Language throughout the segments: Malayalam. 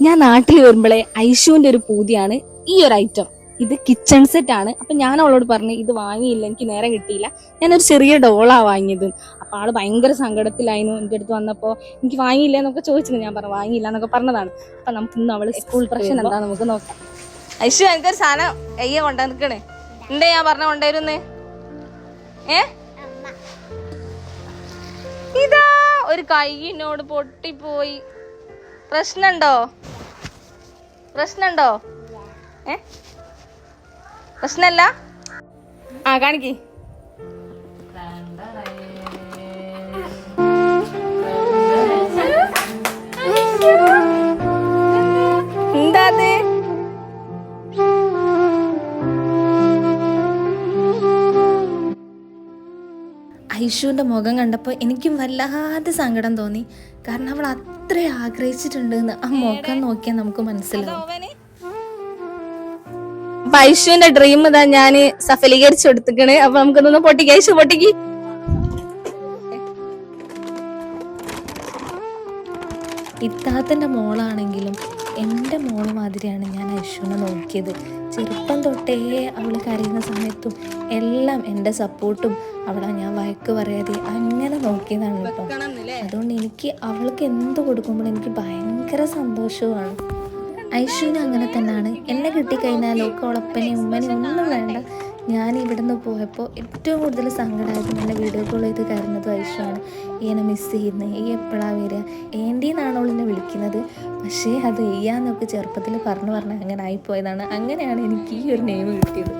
ഞാൻ നാട്ടിൽ വരുമ്പോഴേ ഐഷുവിന്റെ ഒരു പൂതിയാണ് ഈ ഒരു ഐറ്റം ഇത് കിച്ചൺ സെറ്റ് ആണ്. അപ്പൊ ഞാൻ അവളോട് പറഞ്ഞു ഇത് വാങ്ങിയില്ല എനിക്ക് നേരം കിട്ടിയില്ല. ഞാനൊരു ചെറിയ ഡോളാ വാങ്ങിയത്. അപ്പൊ ആൾ ഭയങ്കര സങ്കടത്തിലായിരുന്നു എന്റെ അടുത്ത് വന്നപ്പോ എനിക്ക് വാങ്ങിയില്ല എന്നൊക്കെ ചോദിച്ചത് ഞാൻ പറഞ്ഞു വാങ്ങിയില്ല എന്നൊക്കെ പറഞ്ഞതാണ്. അപ്പൊ നമുക്ക് ഇന്ന് അവൾ സ്കൂൾ പ്രശ്നം എന്താ നമുക്ക് നോക്കാം. ഐഷു എനിക്കൊരു സാധനം അയ്യ കൊണ്ടു നിക്കണേ എന്താ ഞാൻ പറഞ്ഞ കൊണ്ടുവരുന്നേ ഏ? ഇതാ ഒരു കൈയിനോട് പൊട്ടിപ്പോയി. പ്രശ്നണ്ടോ? പ്രശ്നണ്ടോ? ഏ? പ്രശ്നല്ല? ആ കാണിക്ക്. ഐഷുവിന്റെ മുഖം കണ്ടപ്പോൾ എനിക്കും വല്ലാതെ സങ്കടം തോന്നി. കാരണം അവൾ അത്ര ആഗ്രഹിച്ചിട്ടുണ്ട് എന്ന് ആ മുഖം നോക്കിയാൽ നമുക്ക് മനസ്സിലാവും. അപ്പൊ ഐഷുവിന്റെ ഡ്രീം ഇതാ ഞാൻ സഫലീകരിച്ചു കൊടുത്തിക്കണ് അപ്പൊ നമുക്കൊന്ന് പൊട്ടിക്ക്. ഐഷു പൊട്ടിക്ക്. ഇത്താത്തന്റെ മോളാണെങ്കിലും എന്റെ മോൾ മാതിരിയാണ് ഞാൻ ഐഷുവിനെ നോക്കിയത്. ചെറുപ്പം തൊട്ടേ അവൾ കരയുന്ന സമയത്തും എല്ലാം എന്റെ സപ്പോർട്ടും അവളെ ഞാൻ വഴക്ക് പറയാതെ അങ്ങനെ നോക്കിയതാണ് കേട്ടോ. അതുകൊണ്ട് എനിക്ക് അവൾക്ക് എന്ത് കൊടുക്കുമ്പോൾ എനിക്ക് ഭയങ്കര സന്തോഷവുമാണ് ഐഷുവിന് അങ്ങനെ തന്നെയാണ്. എന്നെ കിട്ടിക്കഴിഞ്ഞാൽ ഒക്കെ ഉളപ്പനെയും ഉമ്മനെയും ഒന്നും വേണ്ട. ഞാൻ ഇവിടുന്ന് പോയപ്പോൾ ഏറ്റവും കൂടുതൽ സങ്കടമായത് എന്നെ വീഡിയോ കോൾ ചെയ്ത് കയറുന്നത് ഐഷുവാണ് ഈനെ മിസ് ചെയ്യുന്നത് ഈ എപ്പോഴാണ് വരിക? ഏന്റീന്നാണ് എന്നെ വിളിക്കുന്നത്. പക്ഷേ അത് ചെയ്യാന്നൊക്കെ ചെറുപ്പത്തിൽ പറഞ്ഞു പറഞ്ഞ് അങ്ങനെ ആയിപ്പോയതാണ്. അങ്ങനെയാണ് എനിക്ക് ഈ ഒരു നെയിം കിട്ടിയത്.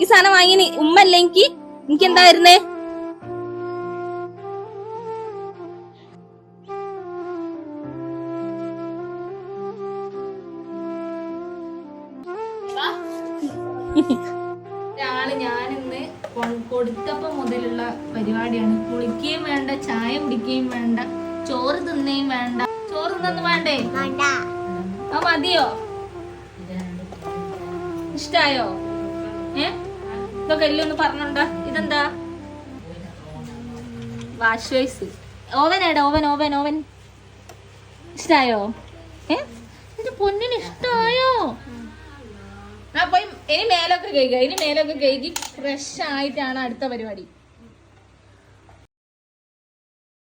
ഈ സാധനം വാങ്ങിയ ഉമ്മ അല്ലെങ്കിൽ എനിക്ക് എന്തായിരുന്നേ ഒരാൾ ഞാനിന്ന് കൊടുത്തപ്പോ മുതലുള്ള പരിപാടിയാണ്. കുളിക്കുകയും വേണ്ട ചായ കുടിക്കുകയും വേണ്ട ചോറ് തിന്നുകയും വേണ്ട. ചോറ് തിന്നു വേണ്ടേ. ആ മതിയോ? ഇഷ്ടായോ? ഇതൊക്കെ എല്ലാം ഒന്ന് പറഞ്ഞോണ്ടാ. ഇതെന്താ? വാഷ് വൈസ് ഓവൻ ഏടാ? ഓവൻ ഓവൻ ഓവൻ ഇഷ്ടായോ? ഏ? ഇത് പൊന്നിന് ഇഷ്ടായോ? പോയി. ഇനി മേലൊക്കെ കഴുകുക ഇനി മേലൊക്കെ കഴുകി ഫ്രഷ് ആയിട്ടാണ് അടുത്ത പരിപാടി.